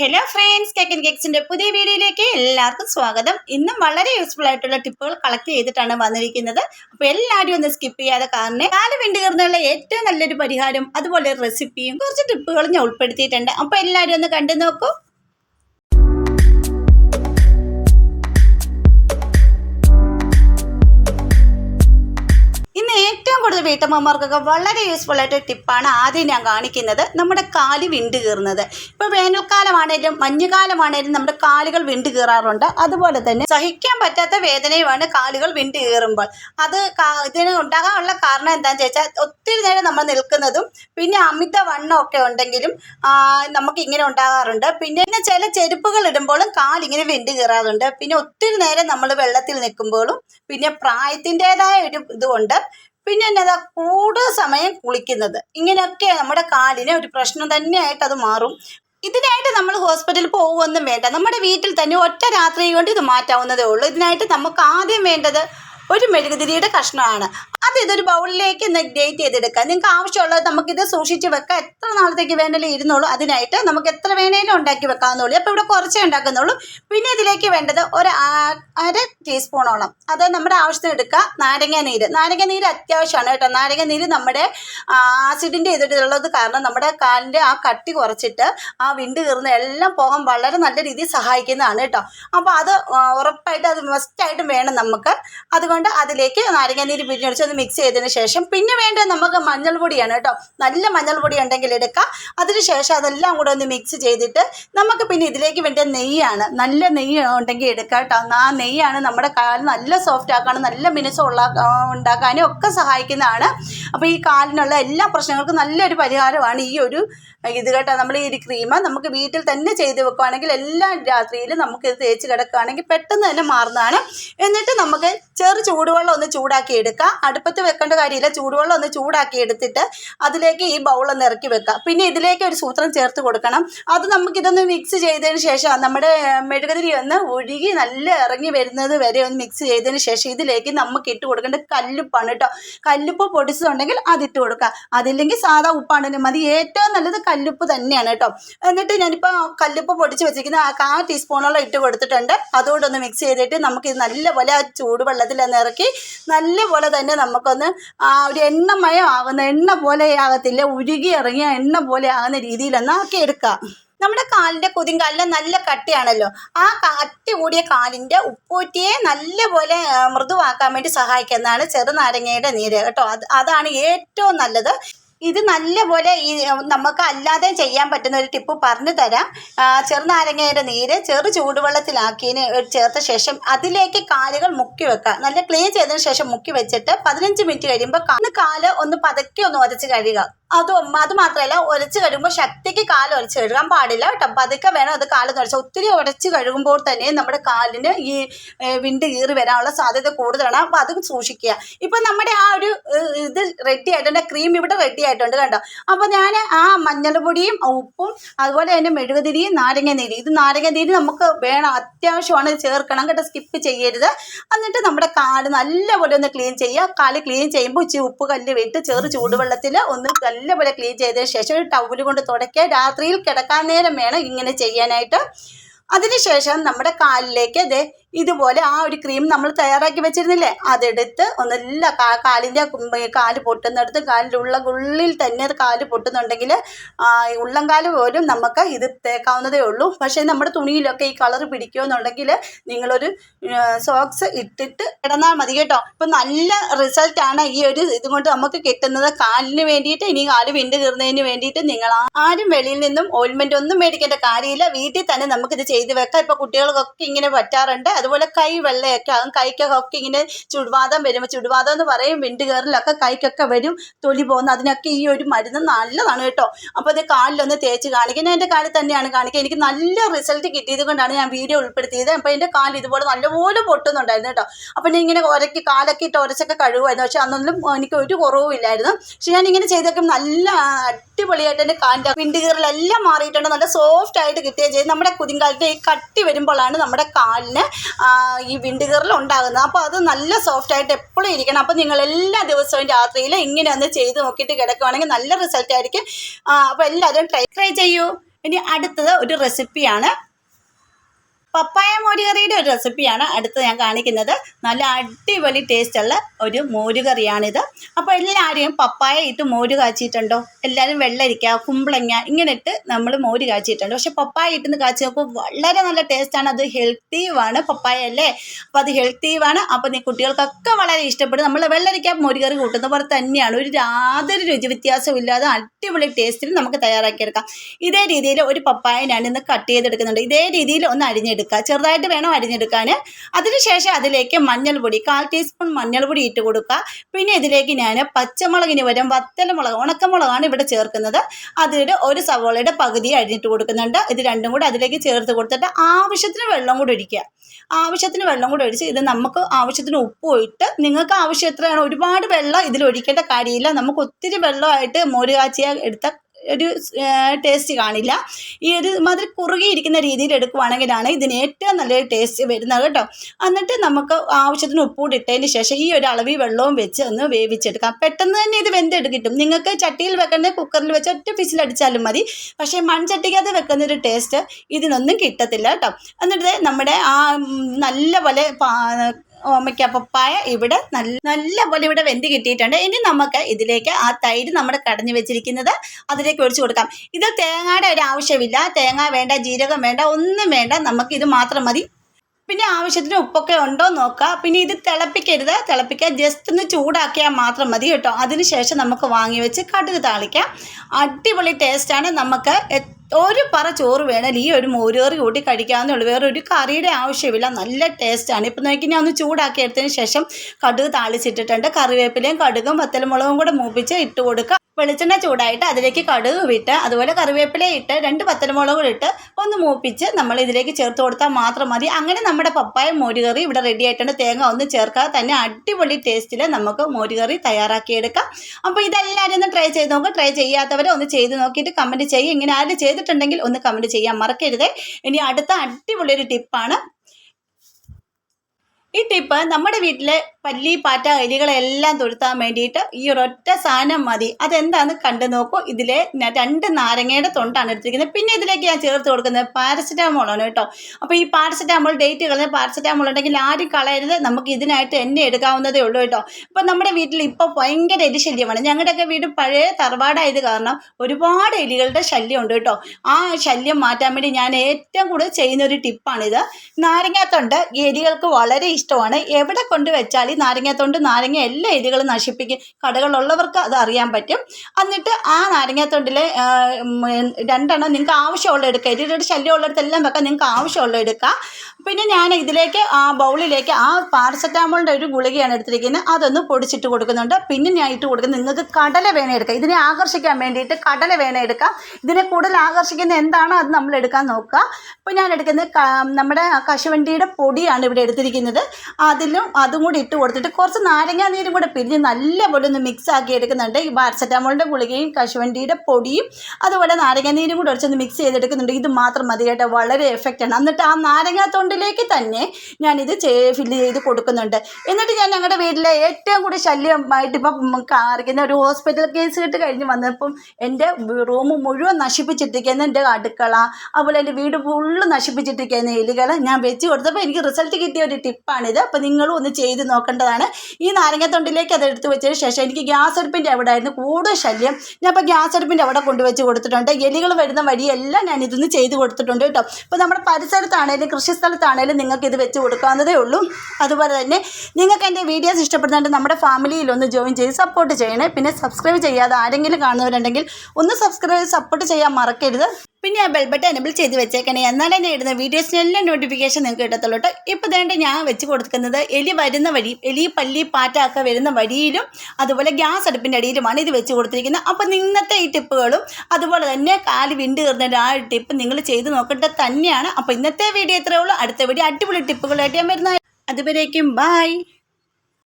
Hello friends cake and കേക്സിന്റെ പുതിയ വീഡിയോയിലേക്ക് എല്ലാവർക്കും സ്വാഗതം. ഇന്നും വളരെ യൂസ്ഫുൾ ആയിട്ടുള്ള ടിപ്പുകൾ കളക്ട് ചെയ്തിട്ടാണ് വന്നിരിക്കുന്നത്. അപ്പോൾ എല്ലാവരും ഒന്ന് സ്കിപ്പ് ചെയ്യാതെ കാരണം കാൽ വിണ്ടുകീർന്നുള്ള ഏറ്റവും നല്ലൊരു പരിഹാരം അതുപോലെ റെസിപ്പിയും കുറച്ച് ടിപ്പുകളും ഞാൻ ഉൾപ്പെടുത്തിയിട്ടുണ്ട്. അപ്പോൾ എല്ലാവരും ഒന്ന് കണ്ടു നോക്കൂ. വീട്ടമ്മമാർക്കൊക്കെ വളരെ യൂസ്ഫുൾ ആയിട്ട് ടിപ്പാണ് ആദ്യം ഞാൻ കാണിക്കുന്നത്. നമ്മുടെ കാൽ വിണ്ട് കീറുന്നത്. ഇപ്പോൾ വേനൽക്കാലമാണേലും മഞ്ഞുകാലമാണേലും നമ്മുടെ കാലുകൾ വിണ്ട് കീറാറുണ്ട്. അതുപോലെ തന്നെ സഹിക്കാൻ പറ്റാത്ത വേദനയുമാണ് കാലുകൾ വിണ്ട് കീറുമ്പോൾ. അത് ഇതിന് ഉണ്ടാകാനുള്ള കാരണം എന്താണെന്ന് ചോദിച്ചാൽ ഒത്തിരി നേരം നമ്മൾ നിൽക്കുന്നതും പിന്നെ അമിത വണ്ണമൊക്കെ ഉണ്ടെങ്കിലും നമുക്ക് ഇങ്ങനെ ഉണ്ടാകാറുണ്ട്. പിന്നെ ചില ചെരുപ്പുകൾ ഇടുമ്പോഴും കാലിങ്ങനെ വിണ്ട് കീറാറുണ്ട്. പിന്നെ ഒത്തിരി നേരം നമ്മൾ വെള്ളത്തിൽ നിൽക്കുമ്പോഴും പിന്നെ പ്രായത്തിന്റെതായ ഒരു ഇതുകൊണ്ട് പിന്നെ എന്നതാ കൂടുതൽ സമയം കുളിക്കുന്നത്. ഇങ്ങനെയൊക്കെ നമ്മുടെ കാലിന് ഒരു പ്രശ്നം തന്നെയായിട്ട് അത് മാറും. ഇതിനായിട്ട് നമ്മൾ ഹോസ്പിറ്റലിൽ പോകുമൊന്നും വേണ്ട. നമ്മുടെ വീട്ടിൽ തന്നെ ഒറ്റ രാത്രി കൊണ്ട് ഇത് മാറ്റാവുന്നതേ ഉള്ളൂ. ഇതിനായിട്ട് നമുക്ക് ആദ്യം വേണ്ടത് ഒരു മെഴുകുതിരിയുടെ കഷ്ണമാണ്. അത് ഇതൊരു ബൗളിലേക്ക് ഗ്രേറ്റ് ചെയ്തെടുക്കുക. നിങ്ങൾക്ക് ആവശ്യമുള്ളത് നമുക്കിത് സൂക്ഷിച്ച് വെക്കാം. എത്ര നാളത്തേക്ക് വേണമെങ്കിലും ഇരുന്നോളൂ. അതിനായിട്ട് നമുക്ക് എത്ര വേണേലും ഉണ്ടാക്കി വെക്കാവുന്നുള്ളൂ അപ്പോൾ ഇവിടെ കുറച്ചേ ഉണ്ടാക്കുന്നുള്ളൂ. പിന്നെ ഇതിലേക്ക് വേണ്ടത് ഒരു അര ടീസ്പൂണോളം. അത് നമ്മുടെ ആവശ്യത്തിന് എടുക്കുക നാരങ്ങ നീര്. നാരങ്ങ നീര് അത്യാവശ്യമാണ് കേട്ടോ. നാരങ്ങ നീര് നമ്മുടെ ആസിഡിന്റെ ഇതിലുള്ളത് കാരണം നമ്മുടെ കാലിന്റെ ആ കട്ടി കുറച്ചിട്ട് ആ വിണ്ട് കീറുന്ന എല്ലാം പോകാൻ വളരെ നല്ല രീതിയിൽ സഹായിക്കുന്നതാണ് കേട്ടോ. അപ്പോൾ അത് ഉറപ്പായിട്ട് അത് മസ്റ്റായിട്ടും വേണം നമുക്ക്. അതുകൊണ്ട് അതിലേക്ക് നാരങ്ങാനീര് പിഴിഞ്ഞൊഴിച്ച് ഒന്ന് മിക്സ് ചെയ്തതിന് ശേഷം പിന്നെ വേണ്ടത് നമുക്ക് മഞ്ഞൾ പൊടിയാണ് കേട്ടോ. നല്ല മഞ്ഞൾ പൊടി ഉണ്ടെങ്കിൽ എടുക്കാം. അതിന് ശേഷം അതെല്ലാം കൂടെ ഒന്ന് മിക്സ് ചെയ്തിട്ട് നമുക്ക് പിന്നെ ഇതിലേക്ക് വേണ്ട നെയ്യാണ് നല്ല നെയ്യ് ഉണ്ടെങ്കിൽ എടുക്കാം കേട്ടോ. ആ നെയ്യാണ് നമ്മുടെ കാൽ നല്ല സോഫ്റ്റ് ആക്കാനും നല്ല മിനുസം ഉള്ള ഉണ്ടാക്കാനും ഒക്കെ സഹായിക്കുന്നതാണ്. അപ്പോൾ ഈ കാലിനുള്ള എല്ലാ പ്രശ്നങ്ങൾക്കും നല്ലൊരു പരിഹാരമാണ് ഈ ഒരു ഇത് കേട്ടോ. നമ്മൾ ഈ ഒരു ക്രീം നമുക്ക് വീട്ടിൽ തന്നെ ചെയ്ത് വെക്കുവാണെങ്കിൽ എല്ലാ രാത്രിയിലും നമുക്ക് ഇത് തേച്ച് കിടക്കുകയാണെങ്കിൽ പെട്ടെന്ന് തന്നെ മാറുന്നതാണ്. എന്നിട്ട് നമുക്ക് ചെറു ചൂടുവെള്ളം ഒന്ന് ചൂടാക്കി എടുക്കുക. അടുപ്പത്ത് വെക്കേണ്ട കാര്യമില്ല. ചൂടുവെള്ളം ഒന്ന് ചൂടാക്കി എടുത്തിട്ട് അതിലേക്ക് ഈ ബൗൾ ഒന്ന് ഇറക്കി വെക്കുക. പിന്നെ ഇതിലേക്ക് ഒരു സൂത്രം ചേർത്ത് കൊടുക്കണം. അത് നമുക്കിതൊന്ന് മിക്സ് ചെയ്തതിന് ശേഷം നമ്മുടെ മെഴുകുതിരി ഒന്ന് ഒഴുകി നല്ല ഇറങ്ങി വരുന്നത് വരെ ഒന്ന് മിക്സ് ചെയ്തതിന് ശേഷം ഇതിലേക്ക് നമുക്ക് ഇട്ട് കൊടുക്കേണ്ട കല്ലുപ്പാണ് കേട്ടോ കല്ലുപ്പ് പൊടിച്ചതുണ്ടെങ്കിൽ അതിട്ട് കൊടുക്കുക. അതില്ലെങ്കിൽ സാധാ ഉപ്പാണെങ്കിലും മതി. ഏറ്റവും നല്ലത് കല്ലുപ്പ് തന്നെയാണ് കേട്ടോ എന്നിട്ട് ഞാനിപ്പോൾ കല്ലുപ്പ് പൊടിച്ച് വെച്ചിരിക്കുന്ന ആ ടീസ്പൂണോളം ഇട്ട് കൊടുത്തിട്ടുണ്ട്. അതുകൊണ്ടൊന്ന് മിക്സ് ചെയ്തിട്ട് നമുക്ക് നല്ലപോലെ ആ ചൂടുവെള്ളത്തിൽ ഒന്ന് ഇറക്കി നല്ലപോലെ തന്നെ നമുക്കൊന്ന് ഒരു എണ്ണമയം ആകുന്ന എണ്ണ പോലെ ആകത്തില്ല ഉരുകി ഇറങ്ങിയ എണ്ണ പോലെ ആകുന്ന രീതിയിലൊന്ന് ആക്കി എടുക്കുക നമ്മുടെ കാലിന്റെ കുതിങ്കാലിന് നല്ല കട്ടിയാണല്ലോ. ആ കട്ടി കൂടിയ കാലിന്റെ ഉപ്പൂറ്റിയെ നല്ലപോലെ മൃദുവാക്കാൻ വേണ്ടി സഹായിക്കുന്നതാണ് ചെറുനാരങ്ങയുടെ നീര്. കേട്ടോ അത് അതാണ് ഏറ്റവും നല്ലത്. ഇത് നല്ലപോലെ ഈ നമുക്ക് അല്ലാതെ ചെയ്യാൻ പറ്റുന്ന ഒരു ടിപ്പ് പറഞ്ഞു തരാം. ചെറുനാരങ്ങയുടെ നീര് ചെറു ചൂടുവെള്ളത്തിലാക്കിയതിന് ചേർത്ത ശേഷം അതിലേക്ക് കാലുകൾ മുക്കി വെക്കുക. നല്ല ക്ലീൻ ചെയ്തതിന് ശേഷം മുക്കി വെച്ചിട്ട് പതിനഞ്ച് മിനിറ്റ് കഴിയുമ്പോൾ കാൽ ഒന്ന് പതുക്കെ ഒന്ന് ഉരച്ച് കഴുകുക. അത് അത് മാത്രമല്ല ഉരച്ച് കഴുകുമ്പോൾ ശക്തിക്ക് കാൽ ഉരച്ച് കഴുകാൻ പാടില്ല കേട്ടോ. പതുക്കെ വേണം അത് കാൽ ഉരച്ച് ഒത്തിരി ഉരച്ച് കഴുകുമ്പോൾ തന്നെ നമ്മുടെ കാലിന് ഈ വിണ്ട് കീറി വരാനുള്ള സാധ്യത കൂടുതലാണ്. അപ്പോൾ അത് സൂക്ഷിക്കുക. ഇപ്പം നമ്മുടെ ആ ഒരു ഇത് റെഡി ആയിട്ടുണ്ട്. ക്രീം ഇവിടെ റെഡി ആയിട്ടുണ്ട് കണ്ടോ. അപ്പോൾ ഞാൻ ആ മഞ്ഞൾപ്പൊടിയും ഉപ്പും അതുപോലെ തന്നെ മെഴുകുതിരിയും നാരങ്ങനീരി. ഇത് നാരങ്ങനീരി നമുക്ക് വേണം അത്യാവശ്യമാണ് ചേർക്കണം കേട്ടോ. സ്കിപ്പ് ചെയ്യരുത്. എന്നിട്ട് നമ്മുടെ കാൽ നല്ലപോലെ ഒന്ന് ക്ലീൻ ചെയ്യുക. കാൽ ക്ലീൻ ചെയ്യുമ്പോൾ ഇച്ചിരി ഉപ്പ് കല്ല് വിട്ട് ചെറു ചൂടുവെള്ളത്തിൽ ഒന്ന് നല്ലപോലെ ക്ലീൻ ചെയ്തതിന് ശേഷം ഒരു ടവൽ കൊണ്ട് തുടയ്ക്കുക രാത്രിയിൽ കിടക്കാൻ നേരം വേണം ഇങ്ങനെ ചെയ്യാനായിട്ട്. അതിനുശേഷം നമ്മുടെ കാലിലേക്ക് ദേ ഇതുപോലെ ആ ഒരു ക്രീം നമ്മൾ തയ്യാറാക്കി വെച്ചിരുന്നില്ലേ? അതെടുത്ത് ഒന്നല്ല കാ കാലിന്റെ കാൽ പൊട്ടുന്നിടത്ത് കാലിന്റെ ഉള്ള ഉള്ളിൽ തന്നെ കാൽ പൊട്ടുന്നുണ്ടെങ്കിൽ ഉള്ളംകാൽ പോലും നമുക്ക് ഇത് തേക്കാവുന്നതേ ഉള്ളൂ. പക്ഷേ നമ്മുടെ തുണിയിലൊക്കെ ഈ കളർ പിടിക്കുമെന്നുണ്ടെങ്കിൽ നിങ്ങളൊരു സോക്സ് ഇട്ടിട്ട് കിടന്നാൽ മതി കേട്ടോ. ഇപ്പം നല്ല റിസൾട്ടാണ് ഈ ഒരു ഇതുകൊണ്ട് നമുക്ക് കിട്ടുന്നത്. കാലിന് വേണ്ടിയിട്ട് ഇനി കാൽ വിണ്ട് കീറുന്നതിന് വേണ്ടിയിട്ട് നിങ്ങൾ ആരും വെളിയിൽ നിന്നും ഓയിൽമെന്റ് ഒന്നും മേടിക്കേണ്ട കാര്യമില്ല. വീട്ടിൽ തന്നെ നമുക്കിത് ചെയ്ത് വെക്കാം. ഇപ്പോൾ കുട്ടികൾക്കൊക്കെ ഇങ്ങനെ പറ്റാറുണ്ട്. അതുപോലെ കൈ വെള്ളയൊക്കെ ആകും കൈക്കൊക്കെ ഇങ്ങനെ ചുടുവാദം വരും ചുടുവാദം എന്ന് പറയും വിണ്ട് കയറിലൊക്കെ കൈക്കൊക്കെ വരും തൊലി പോകുന്ന അതിനൊക്കെ ഈ ഒരു മരുന്ന് നല്ലതാണ് കേട്ടോ. അപ്പോൾ അത് കാലിലൊന്ന് തേച്ച് കാണിക്കുക ഞാൻ എന്റെ കാലിൽ തന്നെയാണ് കാണിക്കുക എനിക്ക് നല്ല റിസൾട്ട് കിട്ടിയത് കൊണ്ടാണ് ഞാൻ വീഡിയോ ഉൾപ്പെടുത്തിയത്. അപ്പോൾ എന്റെ കാലിൽ ഇതുപോലെ നല്ലപോലെ പൊട്ടുന്നുണ്ടായിരുന്നു കേട്ടോ. അപ്പോൾ ഞാൻ ഇങ്ങനെ ഉരക്കി കാലൊക്കെ ഇട്ട് ഒരച്ചൊക്കെ കഴുകുമായിരുന്നു. പക്ഷെ അന്നൊന്നും എനിക്ക് ഒരു കുറവും ഇല്ലായിരുന്നു. പക്ഷെ ഞാൻ ഇങ്ങനെ ചെയ്തൊക്കെ നല്ല അടിപൊളിയായിട്ട് കാന്റ കാലിന്റെ പിണ്ടുകീറലെല്ലാം മാറിയിട്ടുണ്ട്. നല്ല സോഫ്റ്റ് ആയിട്ട് കിട്ടുകയും ചെയ്യും നമ്മുടെ കുതിങ്കാലിന്റെ ഈ കട്ടി വരുമ്പോഴാണ് നമ്മുടെ കാലിന് ഈ വിണ്ടുകീറൽ ഉണ്ടാകുന്നത്. അപ്പോൾ അത് നല്ല സോഫ്റ്റ് ആയിട്ട് എപ്പോഴും ഇരിക്കണം. അപ്പോൾ നിങ്ങൾ എല്ലാ ദിവസവും രാത്രിയിൽ ഇങ്ങനെ ഒന്ന് ചെയ്ത് നോക്കിയിട്ട് കിടക്കുവാണെങ്കിൽ നല്ല റിസൾട്ട് ആയിരിക്കും. അപ്പോൾ എല്ലാവരും ട്രൈ ട്രൈ ചെയ്യൂ. ഇനി അടുത്തത് ഒരു റെസിപ്പിയാണ് പപ്പായ മോരുകറിയുടെ ഒരു റെസിപ്പിയാണ് അടുത്ത് ഞാൻ കാണിക്കുന്നത്. നല്ല അടിപൊളി ടേസ്റ്റുള്ള ഒരു മോരുകറിയാണിത്. അപ്പോൾ എല്ലാവരെയും പപ്പായ ഇട്ട് മോര് കാച്ചിട്ടുണ്ടോ? എല്ലാവരും വെള്ളരിക്ക കുമ്പളങ്ങ ഇങ്ങനെ ഇട്ട് നമ്മൾ മോര് കാച്ചിട്ടുണ്ട്. പക്ഷെ പപ്പായ ഇട്ടെന്ന് കാച്ചി നോക്കുമ്പോൾ വളരെ നല്ല ടേസ്റ്റാണ് അത് ഹെൽത്തീവാണ് പപ്പായ അല്ലേ? അപ്പോൾ അത് ഹെൽത്തീവാണ് അപ്പോൾ നീ കുട്ടികൾക്കൊക്കെ വളരെ ഇഷ്ടപ്പെടും. നമ്മൾ വെള്ളരിക്ക മോരുകറി കൂട്ടുന്ന പോലെ തന്നെയാണ്. ഒരു യാതൊരു രുചി വ്യത്യാസവും ഇല്ലാതെ അടിപൊളി ടേസ്റ്റിൽ നമുക്ക് തയ്യാറാക്കിയെടുക്കാം. ഇതേ രീതിയിൽ ഒരു പപ്പായ ഞാൻ ഇന്ന് കട്ട് ചെയ്തെടുക്കുന്നുണ്ട്. ഇതേ രീതിയിൽ ഒന്ന് അരിഞ്ഞെടുക്കുക. ചെറുതായിട്ട് വേണം അരിഞ്ഞെടുക്കാൻ. അതിനുശേഷം അതിലേക്ക് മഞ്ഞൾപ്പൊടി കാൽ ടീസ്പൂൺ മഞ്ഞൾപ്പൊടി ഇട്ട് കൊടുക്കുക. പിന്നെ ഇതിലേക്ക് ഞാൻ പച്ചമുളകിന് വരും വത്തലമുളക് ഉണക്കമുളകാണ് ഇവിടെ ചേർക്കുന്നത്. അതിൽ ഒരു സവോളയുടെ പകുതി അരിഞ്ഞിട്ട് കൊടുക്കുന്നുണ്ട്. ഇത് രണ്ടും കൂടെ അതിലേക്ക് ചേർത്ത് കൊടുത്തിട്ട് ആവശ്യത്തിന് വെള്ളം കൂടി ഒഴിക്കുക. ആവശ്യത്തിന് വെള്ളം കൂടി ഒഴിച്ച് ഇത് നമുക്ക് ആവശ്യത്തിന് ഉപ്പ് ഇട്ട് നിങ്ങൾക്ക് ആവശ്യം എത്രയാണ് ഒരുപാട് വെള്ളം ഇതിൽ ഒഴിക്കേണ്ട കാര്യമില്ല. നമുക്ക് ഒത്തിരി വെള്ളമായിട്ട് മോര് കാച്ചിയ എടുത്ത ഒരു ടേസ്റ്റ് കാണില്ല. ഈ ഒരു മാതിരി കുറുകിയിരിക്കുന്ന രീതിയിൽ എടുക്കുവാണെങ്കിലാണ് ഇതിന് ഏറ്റവും നല്ലൊരു ടേസ്റ്റ് വരുന്നത് കേട്ടോ. എന്നിട്ട് നമുക്ക് ആവശ്യത്തിന് ഉപ്പ് കൂടി ഇട്ടതിന് ശേഷം ഈ ഒരു അളവിൽ വെള്ളവും വെച്ച് ഒന്ന് വേവിച്ചെടുക്കാം. പെട്ടെന്ന് തന്നെ ഇത് വെന്തെടുക്കിട്ടും നിങ്ങൾക്ക് ചട്ടിയിൽ വെക്കേണ്ട കുക്കറിൽ വെച്ച് ഒറ്റ ഫിസിലടിച്ചാലും മതി. പക്ഷേ മൺചട്ടിക്കകത്ത് വെക്കുന്ന ഒരു ടേസ്റ്റ് ഇതിനൊന്നും കിട്ടത്തില്ല കേട്ടോ. എന്നിട്ട് നമ്മുടെ ആ നല്ല പോലെ ഓമയ്ക്ക പപ്പായ ഇവിടെ നല്ല നല്ല പോലെ ഇവിടെ വെന്തി കിട്ടിയിട്ടുണ്ട്. ഇനി നമുക്ക് ഇതിലേക്ക് ആ തൈര് നമ്മൾ കടഞ്ഞു വെച്ചിരിക്കുന്നത് അതിലേക്ക് ഒഴിച്ചു കൊടുക്കാം. ഇത് തേങ്ങയുടെ ഒരു ആവശ്യമില്ല. തേങ്ങ വേണ്ട ജീരകം വേണ്ട ഒന്നും വേണ്ട. നമുക്ക് ഇത് മാത്രം മതി. പിന്നെ ആവശ്യത്തിന് ഉപ്പൊക്കെ ഉണ്ടോ നോക്കുക. പിന്നെ ഇത് തിളപ്പിക്കരുത്. തിളപ്പിക്കുക. ജസ്റ്റ് ഒന്ന് ചൂടാക്കിയാൽ മാത്രം മതി കേട്ടോ. അതിനുശേഷം നമുക്ക് വാങ്ങി വെച്ച് കടുക് താളിക്കാം. അടിപൊളി ടേസ്റ്റാണ് നമുക്ക് ഒരു പറ ചോറ് വേണേൽ ഈ ഒരു മോരുകറി കൂട്ടി കഴിക്കാവുന്നേ ഉള്ളൂ. വേറെ ഒരു കറിയുടെ ആവശ്യമില്ല. നല്ല ടേസ്റ്റാണ് ഇപ്പം നോക്കി ഞാൻ ഒന്ന് ചൂടാക്കി എടുത്തതിന് ശേഷം കടുക് താളിച്ചിട്ടിട്ടുണ്ട്. കറിവേപ്പിലയും കടുകും വത്തലമുളകും കൂടെ മൂപ്പിച്ച് ഇട്ട് കൊടുക്കുക. വെളിച്ചെണ്ണ ചൂടായിട്ട് അതിലേക്ക് കടുക് വിട്ട് അതുപോലെ കറിവേപ്പില ഇട്ട് രണ്ട് പത്തലമുളകും ഇട്ട് ഒന്ന് മൂപ്പിച്ച് നമ്മൾ ഇതിലേക്ക് ചേർത്ത് കൊടുത്താൽ മാത്രം മതി. അങ്ങനെ നമ്മുടെ പപ്പായ മോരുകറി ഇവിടെ റെഡി ആയിട്ടുണ്ട്. തേങ്ങ ഒന്ന് ചേർക്കാതെ തന്നെ അടിപൊളി ടേസ്റ്റിൽ നമുക്ക് മോരുകറി തയ്യാറാക്കിയെടുക്കാം. അപ്പോൾ ഇതെല്ലാവരും ഒന്ന് ട്രൈ ചെയ്ത് നോക്കുക ട്രൈ ചെയ്യാത്തവരെ ഒന്ന് ചെയ്ത് നോക്കിയിട്ട് കമന്റ് ചെയ്യുക ഇങ്ങനെ ആരും ചെയ്തിട്ടുണ്ടെങ്കിൽ ഒന്ന് കമന്റ് ചെയ്യാൻ മറക്കരുത്. ഇനി അടുത്ത അടിപൊളി ഒരു ടിപ്പാണ് ഈ ടിപ്പ് നമ്മുടെ വീട്ടിലെ പല്ലി പാറ്റ എലികളെല്ലാം തുരുത്താൻ വേണ്ടിയിട്ട് ഈ ഒരൊറ്റ സാധനം മതി. അതെന്താണെന്ന് കണ്ടു നോക്കൂ. ഇതിലെ രണ്ട് നാരങ്ങയുടെ തൊണ്ടാണ് എടുത്തിരിക്കുന്നത്. പിന്നെ ഇതിലേക്ക് ഞാൻ ചേർത്ത് കൊടുക്കുന്നത് പാരസെറ്റാമോളാണ് കേട്ടോ. അപ്പോൾ ഈ പാരസെറ്റാമോൾ ഡേറ്റ് കളഞ്ഞ പാരസെറ്റാമോൾ ഉണ്ടെങ്കിൽ ആരും കളയരുത്. നമുക്ക് ഇതിനായിട്ട് എന്നെ എടുക്കാവുന്നതേ ഉള്ളൂ കേട്ടോ. ഇപ്പം നമ്മുടെ വീട്ടിൽ ഇപ്പോൾ ഭയങ്കര എലി ശല്യമാണ് ഞങ്ങളുടെയൊക്കെ വീട് പഴയ തറവാടായത് കാരണം ഒരുപാട് എലികളുടെ ശല്യമുണ്ട് കേട്ടോ. ആ ശല്യം മാറ്റാൻ വേണ്ടി ഞാൻ ഏറ്റവും കൂടുതൽ ചെയ്യുന്ന ഒരു ടിപ്പാണിത് നാരങ്ങാത്തൊണ്ട് എലികൾക്ക് വളരെ ഇഷ്ടമാണ്. എവിടെ കൊണ്ട് വെച്ചാൽ ഈ നാരങ്ങാത്തൊണ്ട് നാരങ്ങ എല്ലാ എലികളും നശിപ്പിക്കും. കടകളുള്ളവർക്ക് അത് അറിയാൻ പറ്റും. എന്നിട്ട് ആ നാരങ്ങാത്തൊണ്ടിലെ രണ്ടെണ്ണം നിങ്ങൾക്ക് ആവശ്യമുള്ള എടുക്കുക എലിയുടെ ശല്യമുള്ളിടത്ത് എല്ലാം വെക്കാം നിങ്ങൾക്ക് ആവശ്യമുള്ള എടുക്കുക പിന്നെ ഞാൻ ഇതിലേക്ക് ആ ബൗളിലേക്ക് ആ പാരസെറ്റാമോളിന്റെ ഒരു ഗുളികയാണ് എടുത്തിരിക്കുന്നത്. അതൊന്ന് പൊടിച്ചിട്ട് കൊടുക്കുന്നുണ്ട്. പിന്നെ ഞാൻ ഇട്ട് കൊടുക്കുന്നത് നിങ്ങൾക്ക് കടല വേണേ എടുക്കാം. ഇതിനെ ആകർഷിക്കാൻ വേണ്ടിയിട്ട് കടല വേണേ എടുക്കാം. ഇതിനെ കൂടുതൽ ആകർഷിക്കുന്ന എന്താണോ അത് നമ്മൾ എടുക്കാൻ നോക്കുക. ഇപ്പോൾ ഞാൻ എടുക്കുന്നത് നമ്മുടെ കശുവണ്ടിയുടെ പൊടിയാണ് ഇവിടെ എടുത്തിരിക്കുന്നത്. അതിലും അതും കൂടി ഇട്ട് കൊടുത്തിട്ട് കുറച്ച് നാരങ്ങാ നീരും കൂടെ പിരിഞ്ഞ് നല്ലപോലെ ഒന്ന് മിക്സ് ആക്കി എടുക്കുന്നുണ്ട്. ഈ പാരസെറ്റാമോളിന്റെ ഗുളികയും കശുവണ്ടിയുടെ പൊടിയും അതുപോലെ നാരങ്ങാ നീരും കൂടെ ഒഴിച്ചൊന്ന് മിക്സ് ചെയ്തെടുക്കുന്നുണ്ട്. ഇത് മാത്രം മതി കേട്ടോ. വളരെ എഫക്റ്റ് ആണ്. എന്നിട്ട് ആ നാരങ്ങ തൊണ്ടിലേക്ക് തന്നെ ഞാനിത് ഫില്ല് ചെയ്ത് കൊടുക്കുന്നുണ്ട്. എന്നിട്ട് ഞാൻ ഞങ്ങളുടെ വീട്ടിലെ ഏറ്റവും കൂടി ശല്യമായിട്ട് ഇപ്പം കാണിക്കുന്ന ഒരു ഹോസ്പിറ്റൽ കേസ് കിട്ട് കഴിഞ്ഞ് വന്നപ്പം എന്റെ റൂം മുഴുവൻ നശിപ്പിച്ചിട്ടിരിക്കുന്ന എന്റെ അടുക്കള അതുപോലെ എന്റെ വീട് ഫുള്ള് നശിപ്പിച്ചിട്ടിരിക്കുന്ന എലികൾ ഞാൻ വെച്ച് കൊടുത്തപ്പോൾ എനിക്ക് റിസൾട്ട് കിട്ടിയ ഒരു ടിപ്പാണിത് അപ്പോൾ നിങ്ങളും ഒന്ന് ചെയ്ത് നോക്കേണ്ടതാണ്. ഈ നാരങ്ങത്തൊണ്ടിലേക്ക് അത് എടുത്ത് വെച്ചതിന് ശേഷം എനിക്ക് ഗ്യാസ് അടുപ്പിന്റെ അവിടെ ആയിരുന്നു കൂടുതൽ ശല്യം. ഞാൻ ഇപ്പോൾ ഗ്യാസ് അടുപ്പിന്റെ അവിടെ കൊണ്ടുവച്ച് കൊടുത്തിട്ടുണ്ട്. എലികൾ വരുന്ന വഴിയെല്ലാം ഞാൻ ഇതൊന്ന് ചെയ്ത് കൊടുത്തിട്ടുണ്ട് കേട്ടോ. അപ്പോൾ നമ്മുടെ പരിസരത്താണേലും കൃഷിസ്ഥലത്താണേലും നിങ്ങൾക്ക് ഇത് വെച്ച് കൊടുക്കാവുന്നതേ ഉള്ളൂ. അതുപോലെ തന്നെ നിങ്ങൾക്ക് എന്റെ വീഡിയോസ് ഇഷ്ടപ്പെടുന്നുണ്ട് നമ്മുടെ ഫാമിലിയിൽ ഒന്ന് ജോയിൻ ചെയ്ത് സപ്പോർട്ട് ചെയ്യണേ. പിന്നെ സബ്സ്ക്രൈബ് ചെയ്യാതെ ആരെങ്കിലും കാണുന്നവരുണ്ടെങ്കിൽ ഒന്ന് സബ്സ്ക്രൈബ് സപ്പോർട്ട് ചെയ്യാൻ മറക്കരുത്. പിന്നെ ആ ബെൽബട്ടൺ എനബിൾ ചെയ്ത് വെച്ചേക്കണേ. എന്നാലേ ഞാൻ ഇടുന്ന വീഡിയോസിനെല്ലാം നോട്ടിഫിക്കേഷൻ നിങ്ങൾക്ക് കിട്ടത്തുള്ളൂ കേട്ടോ ഇപ്പോൾ വേണ്ട ഞാൻ വെച്ച് കൊടുക്കുന്നത് എലി വരുന്ന വഴി എലി പല്ലി പാറ്റ ഒക്കെ വരുന്ന വഴിയിലും അതുപോലെ ഗ്യാസ് അടുപ്പിന്റെ അടിയിലുമാണ് ഇത് വെച്ച് കൊടുത്തിരിക്കുന്നത്. അപ്പോൾ ഇന്നത്തെ ഈ ടിപ്പുകളും അതുപോലെ തന്നെ കാൽ വിണ്ട് കയറുന്ന ആ ടിപ്പ് നിങ്ങൾ ചെയ്ത് നോക്കേണ്ടത് തന്നെയാണ്. അപ്പോൾ ഇന്നത്തെ വീഡിയോ ഇത്രയേ ഉള്ളൂ. അടുത്ത വീഡിയോ അടിപൊളി ടിപ്പുകളായിട്ട് ഞാൻ വരുന്ന അതുവരേക്കും ബായ്